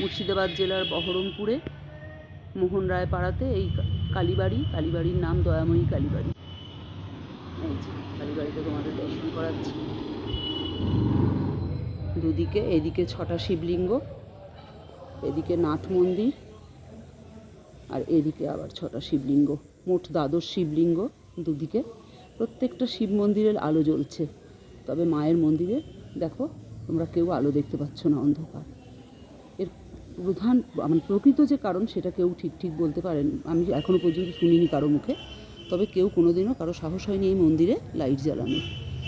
মুর্শিদাবাদ জেলার বহরমপুরে মোহন রায় পাড়াতে এই কালীবাড়ি, কালীবাড়ির নাম দয়াময়ী কালীবাড়ি। এই যে কালীবাড়িতে তোমাদের দর্শন করাচ্ছি। দুদিকে, এদিকে ছটা শিবলিঙ্গ, এদিকে নাথ মন্দির, আর এদিকে আবার ছটা শিবলিঙ্গ, মোট দ্বাদশ শিবলিঙ্গ দুদিকে। প্রত্যেকটা শিব মন্দিরের আলো জ্বলছে, তবে মায়ের মন্দিরে দেখো, তোমরা কেউ আলো দেখতে পাচ্ছ না অন্ধকার। প্রধান মানে প্রকৃত যে কারণ সেটা কেউ ঠিক ঠিক বলতে পারেন, আমি এখনও পর্যন্ত শুনিনি কারও মুখে। তবে কেউ কোনোদিনও কারও সাহস হয়নি এই মন্দিরে লাইট জ্বালানো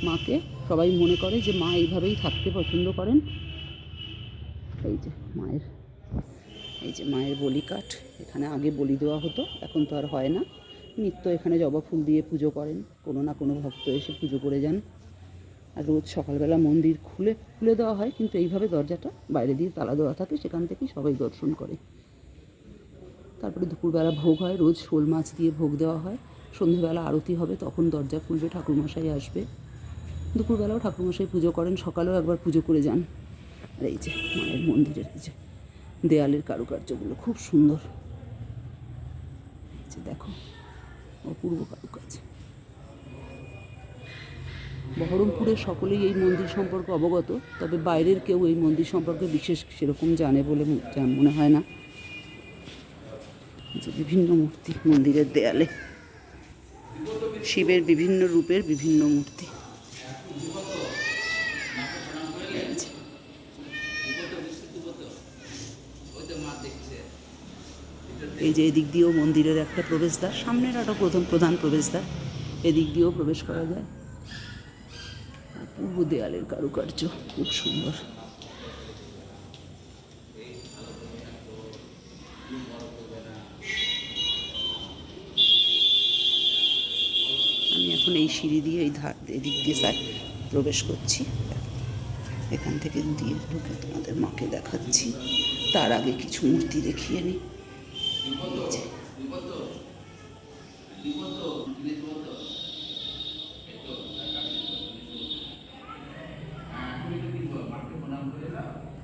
মাকে সবাই মনে করে যে মা এইভাবেই থাকতে পছন্দ করেন। এই যে মায়ের, এই যে মায়ের বলি কাঠ, এখানে আগে বলি দেওয়া হতো, এখন তো আর হয় না। নিত্য এখানে জবা ফুল দিয়ে পুজো করেন, কোনো না কোনো ভক্ত এসে পুজো করে যান। আর রোজ সকালবেলা মন্দির খুলে খুলে দেওয়া হয়, কিন্তু এইভাবে দরজাটা বাইরে দিয়ে তালা দেওয়া থাকে, সেখান থেকেই সবাই দর্শন করে। তারপরে দুপুরবেলা ভোগ হয়, রোজ শোল মাছ দিয়ে ভোগ দেওয়া হয়। সন্ধেবেলা আরতি হবে, তখন দরজা খুলবে, ঠাকুরমশাই আসবে। দুপুরবেলাও ঠাকুরমশাই পুজো করেন, সকালেও একবার পুজো করে যান। আর এই যে মায়ের মন্দিরের এই যে দেয়ালের কারুকার্যগুলো, খুব সুন্দর। এই যে দেখো, অপূর্ব কারুকার্য। বহরমপুরের সকলেই এই মন্দির সম্পর্কে অবগত, তবে বাইরের কেউ এই মন্দির সম্পর্কে বিশেষ সেরকম জানে বলে মনে হয় না। যে বিভিন্ন মূর্তি মন্দিরের দেয়ালে। শিবের বিভিন্ন রূপের বিভিন্ন মূর্তি। এই যে। এদিক দিয়েও মন্দিরের একটা প্রবেশদ্বার, সামনের একটা প্রথম প্রধান প্রবেশদ্বার, এদিক দিয়েও প্রবেশ করা যায়। পূর্ব দেয়ালের কারুকার্য। খুব সুন্দর। আমি এখন এই সিঁড়ি দিয়ে এই ধার, এদিক দিয়ে প্রবেশ করছি। এখান থেকে দিয়ে ঢুকে তোমাদের মাকে দেখাচ্ছি। তার আগে কিছু মূর্তি দেখিয়ে নিই এই যে।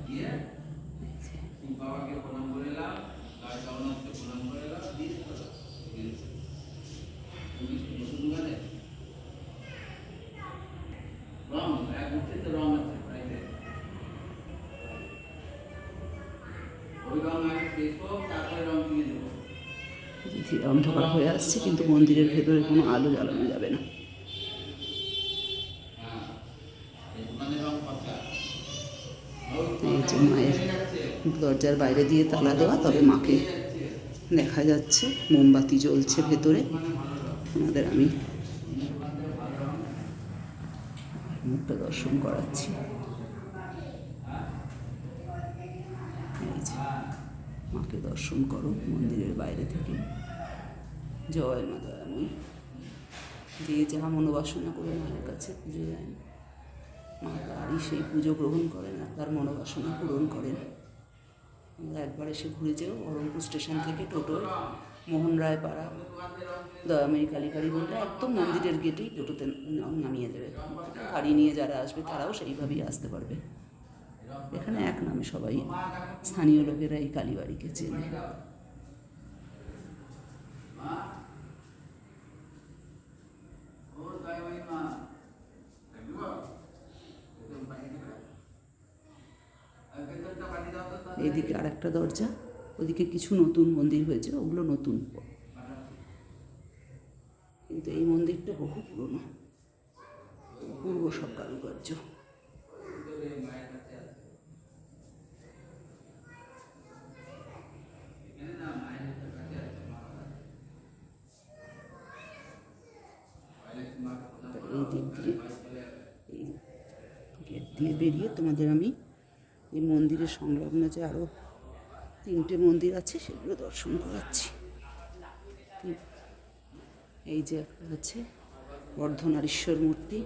ধীরে অন্ধকার হয়ে আসছে, কিন্তু মন্দিরের ভেতরে কোনো আলো জ্বালানো যাবে না। মায়ের দরজার বাইরে দিয়ে তালা দেওয়া, তবে মাকে দেখা যাচ্ছে, মোমবাতি জ্বলছে ভেতরে। আমাদের আমি মুখটা দর্শন করাচ্ছি এই যে মাকে দর্শন করো, মন্দিরের বাইরে থেকে। জয় মা দয়াময়ী। যে যাহা মনোবাসনা করে মায়ের কাছে পুজো যায় মা তারই সেই পুজো গ্রহণ করেন আর তার মনোবাসনা পূরণ করেন। আমরা একবার এসে ঘুরে যেও, বহরমপুর স্টেশন থেকে টোটোয় মোহন রায় পাড়া দয়াময়ী কালীবাড়ি বললে একদম মন্দিরের গেটেই টোটোতে নামিয়ে দেবে। গাড়ি নিয়ে যারা আসবে তারাও সেইভাবেই আসতে পারবে। এখানে এক নামে সবাই স্থানীয় লোকেরা এই কালীবাড়িকে চেনে। এইদিকে আর একটা দরজা, ওদিকে কিছু নতুন মন্দির হয়েছে, ওগুলো নতুন। কিন্তু এই মন্দিরটা বহু পুরনো, পূর্ব সব কারুকার্য এই দিক দিয়ে গেট দিয়ে বেরিয়ে তোমাদের আমি এই মন্দিরের সংলগ্ন যে আরও তিনটে মন্দির আছে, সেগুলো দর্শন করাচ্ছি। এই যে একটা আছে অর্ধনারীশ্বর মূর্তি।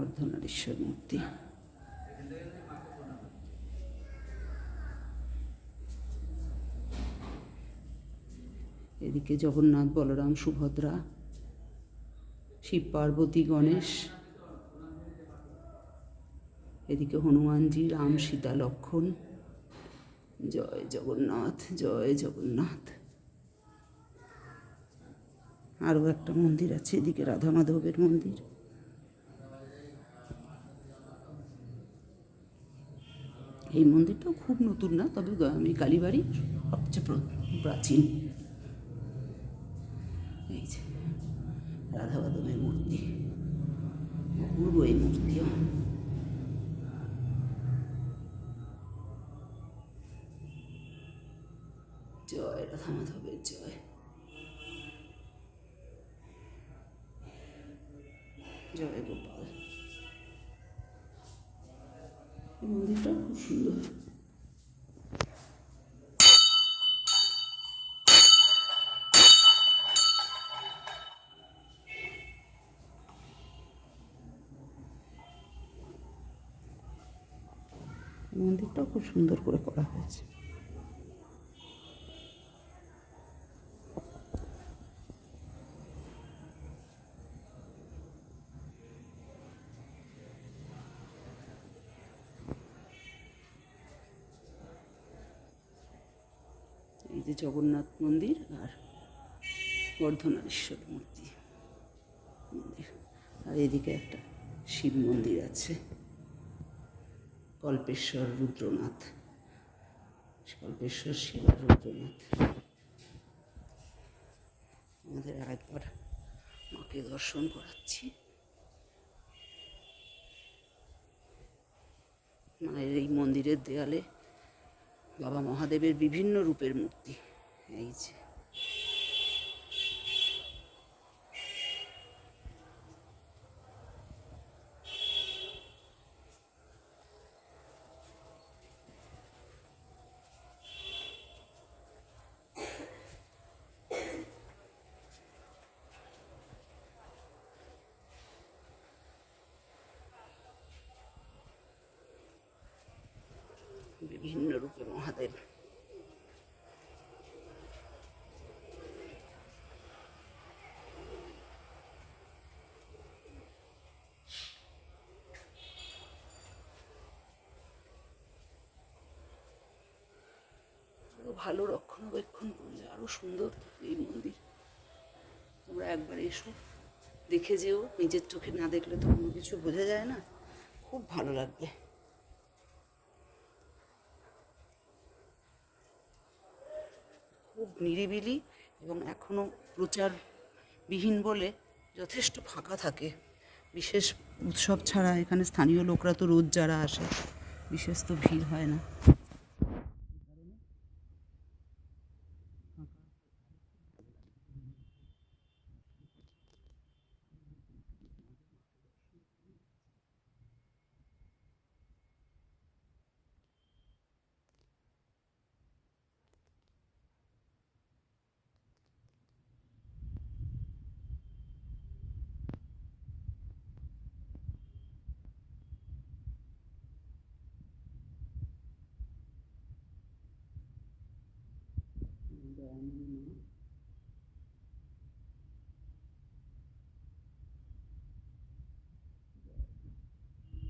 অর্ধনারীশ্বর মূর্তি। এদিকে জগন্নাথ, বলরাম, সুভদ্রা, শিব পার্বতী, গণেশ, এদিকে হনুমানজি, রাম, সীতা, লক্ষণ। জয় জগন্নাথ জয় জগন্নাথ। আরও একটা মন্দির আছে এদিকে রাধা মাধবের মন্দির। এই মন্দিরটাও খুব নতুন না, তবে আমি কালীবাড়ি সবচেয়ে প্রাচীন। এই রাধা মাধবের মূর্তি। অপূর্ব এই মূর্তিও জয় রাধা মাধবের জয়। জয় গোপাল। এই মন্দিরটা খুব সুন্দর। মন্দিরটাও খুব সুন্দর করে করা হয়েছে। এই যে জগন্নাথ মন্দির আর বর্ধনারেশ্বর মূর্তি। মন্দির। আর এদিকে একটা শিব মন্দির আছে। কল্পেশ্বর রুদ্রনাথ। কল্পেশ্বর শিব রুদ্রনাথ। আমাদের আরেকবার মাকে দর্শন করাচ্ছি। মায়ের এই মন্দিরের দেয়ালে বাবা মহাদেবের বিভিন্ন রূপের মূর্তি। এই যে। বিভিন্ন রূপে মহাদেব। ভালো রক্ষণাবেক্ষণ করলে আরও সুন্দর এই মন্দির। তোমরা একবার এসো, দেখে যেও, নিজের চোখে না দেখলে তো কোনো কিছু বোঝা যায় না। খুব ভালো লাগবে খুব নিরিবিলি এবং এখনও প্রচারবিহীন বলে যথেষ্ট ফাঁকা থাকে। বিশেষ উৎসব ছাড়া এখানে স্থানীয় লোকরা তো রোজ যারা আসে, বিশেষ তো ভিড় হয় না।